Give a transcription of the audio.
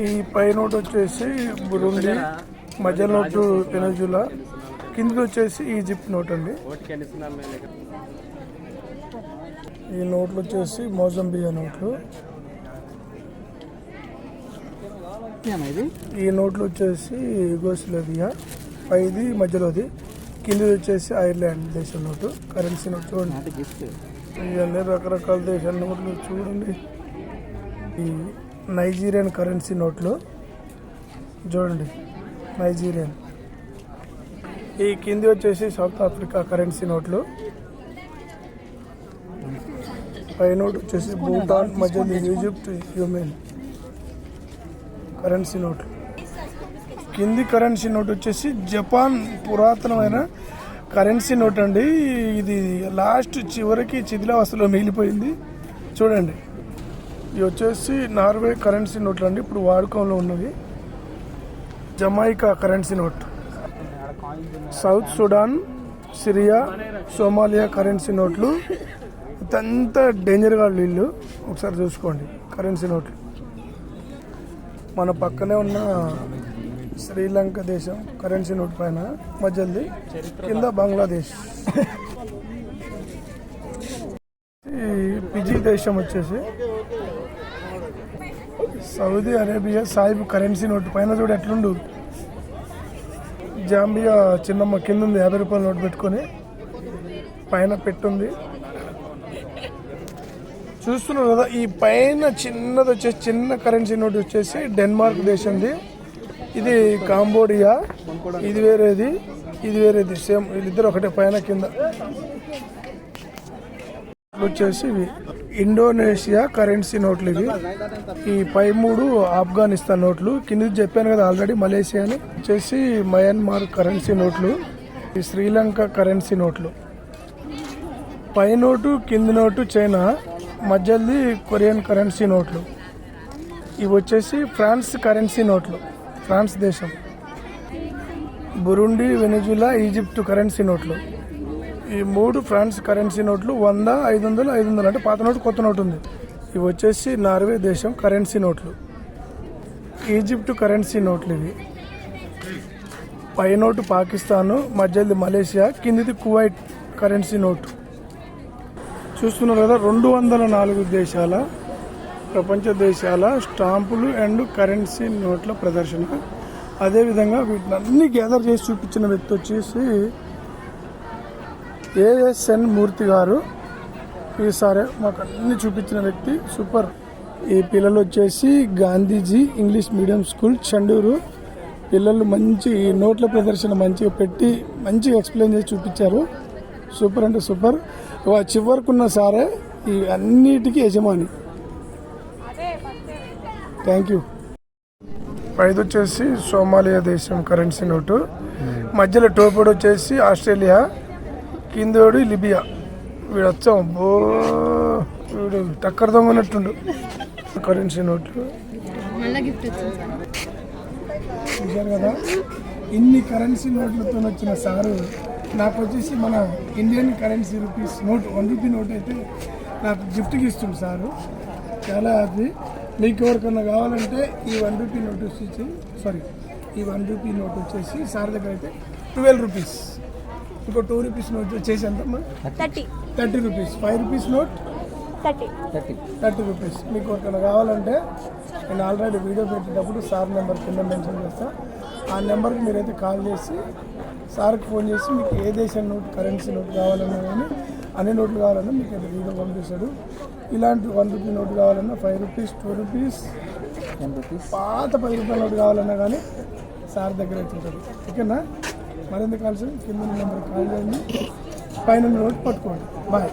ఈ పై నోట్ వచ్చేసి బురుండి మధ్య నోటు వెనజులా కింద వచ్చేసి ఈజిప్ట్ నోట్ అండి ఈ నోట్లు వచ్చేసి మోజంబియా నోట్లు. ఈ నోట్లు వచ్చేసి యుగోస్లోవియా పైది మధ్యలోది. కిందది వచ్చేసి ఐర్లాండ్ దేశం నోటు కరెన్సీ నోట్ చూడండి. ఇవన్నీ రకరకాల దేశాల నోట్లు చూడండి. ఈ నైజీరియన్ కరెన్సీ నోట్లు చూడండి నైజీరియన్. ఈ కింది వచ్చేసి సౌత్ ఆఫ్రికా కరెన్సీ నోట్లు. పై నోట్ వచ్చేసి భూటాన్ మధ్యలో ఈజిప్ట్ యూమెన్. కరెన్సీ నోట్లు. కింది కరెన్సీ నోట్ వచ్చేసి జపాన్ పురాతనమైన కరెన్సీ నోట్ అండి. ఇది లాస్ట్ చివరికి శిథిలావస్థలో మిగిలిపోయింది. చూడండి. ఇవి వచ్చేసి నార్వే కరెన్సీ నోట్లు అండి. ఇప్పుడు వాడుకంలో ఉన్నవి. Jamaica currency note. South Sudan Syria Somalia currency నోట్లు. ఇదంతా డేంజర్గా వీళ్ళు ఒకసారి చూసుకోండి. కరెన్సీ నోట్లు మన పక్కనే ఉన్న శ్రీలంక దేశం కరెన్సీ నోట్ పైన మధ్యది కింద బంగ్లాదేశ్. ఈ పిజీ దేశం వచ్చేసి సౌదీ అరేబియా సాయిబ్ కరెన్సీ నోటు పైన చూడు ఎట్లుండు. జాంబియా చిన్నమ్మ కింద ఉంది యాభై రూపాయల నోట్ పెట్టుకొని పైన పెట్టుంది. చూస్తున్నారు కదా ఈ పైన చిన్నది వచ్చేసి చిన్న కరెన్సీ నోట్ వచ్చేసి డెన్మార్క్ దేశంది. ఇది కాంబోడియా ఇది వేరేది ఇది వేరేది సేమ్ వీళ్ళిద్దరు ఒకటే పైన కింద. వచ్చేసి ఇవి ఇండోనేషియా కరెన్సీ నోట్లు ఇవి. ఈ పై మూడు ఆఫ్ఘనిస్తాన్ నోట్లు. కింద చెప్పాను కదా ఆల్రెడీ మలేషియాని. వచ్చేసి మయన్మార్ కరెన్సీ నోట్లు. ఈ శ్రీలంక కరెన్సీ నోట్లు. పై నోటు కింది నోటు చైనా. మధ్యది కొరియన్ కరెన్సీ నోట్లు. ఇవి వచ్చేసి ఫ్రాన్స్ కరెన్సీ నోట్లు. ఫ్రాన్స్ దేశం. బురుండి వెనిజులా ఈజిప్ట్ కరెన్సీ నోట్లు. ఈ మూడు ఫ్రాన్స్ కరెన్సీ నోట్లు వంద ఐదు వందలు ఐదు వందలు అంటే పాత నోటు కొత్త నోటు ఉంది. ఇవి వచ్చేసి నార్వే దేశం కరెన్సీ నోట్లు. ఈజిప్ట్ కరెన్సీ నోట్లు ఇవి. పై నోటు పాకిస్తాను మధ్యది మలేషియా కిందిది కువైట్ కరెన్సీ నోటు. చూస్తున్నారు కదా రెండు వందల నాలుగు దేశాల ప్రపంచ దేశాల స్టాంపులు అండ్ కరెన్సీ నోట్ల ప్రదర్శన. అదేవిధంగా వీటిని అన్ని గ్యాదర్ చేసి చూపించిన వ్యక్తి వచ్చేసి ఏఎస్ఎన్ మూర్తి గారు ఈసారి మాకు అన్ని చూపించిన వ్యక్తి సూపర్. ఈ పిల్లలు వచ్చేసి Gandhiji English medium school Chandur. పిల్లలు మంచి నోట్ల ప్రదర్శన మంచిగా పెట్టి మంచిగా ఎక్స్ప్లెయిన్ చేసి చూపించారు. సూపర్ అంటే సూపర్. వా చివరికున్న సారే ఈ అన్నిటికీ యజమాని. Thank you. ఐదు వచ్చేసి సోమాలియా దేశం కరెన్సీ నోటు. మధ్యలో టోపడు వచ్చేసి ఆస్ట్రేలియా. కిందోడు లిబియా. వీడు వచ్చాం బో వీడు టక్కర్ దొంగనట్టుండు. కరెన్సీ నోట్లు చూశారు కదా? ఇన్ని కరెన్సీ నోట్లతో వచ్చిన సారు నాకు వచ్చేసి మన Indian currency rupees note one rupee note అయితే నాకు గిఫ్ట్కి ఇస్తుంది సారు. చాలా హ్యాపీ మీకు ఎవరికన్నా కావాలంటే ఈ వన్ రూపీ నోట్ వచ్చేసి సారీ ఈ వన్ రూపీ నోట్ వచ్చేసి సార్ దగ్గర అయితే ట్వెల్వ్ రూపీస్. ఇంకో టూ రూపీస్ నోట్ వచ్చేసి ఎంతమ్మా? Thirty. Thirty rupees. Five rupees note? Thirty. Thirty. Thirty rupees. మీకు ఒకరికైనా కావాలంటే నేను ఆల్రెడీ వీడియో పెట్టేటప్పుడు సార్ నెంబర్ కింద మెన్షన్ చేస్తా. ఆ నెంబర్కి మీరైతే కాల్ చేసి సార్కి ఫోన్ చేసి మీకు ఏ దేశం నోట్ కరెన్సీ నోట్ కావాలన్నా కానీ అన్ని నోట్లు కావాలన్నా మీకు అయితే వీడియో పంపిస్తాడు. ఇలాంటి వన్ రూపీ నోట్ కావాలన్నా five rupees two rupees ten rupees. పాత పది రూపాయల నోట్ కావాలన్నా కానీ సార్ దగ్గర అయితే ఉంటుంది ఓకేనా? మరింత కాల్సి కింద నెంబర్ కాల్ చేయండి. పైన నోట్ పట్టుకోండి. బాయ్.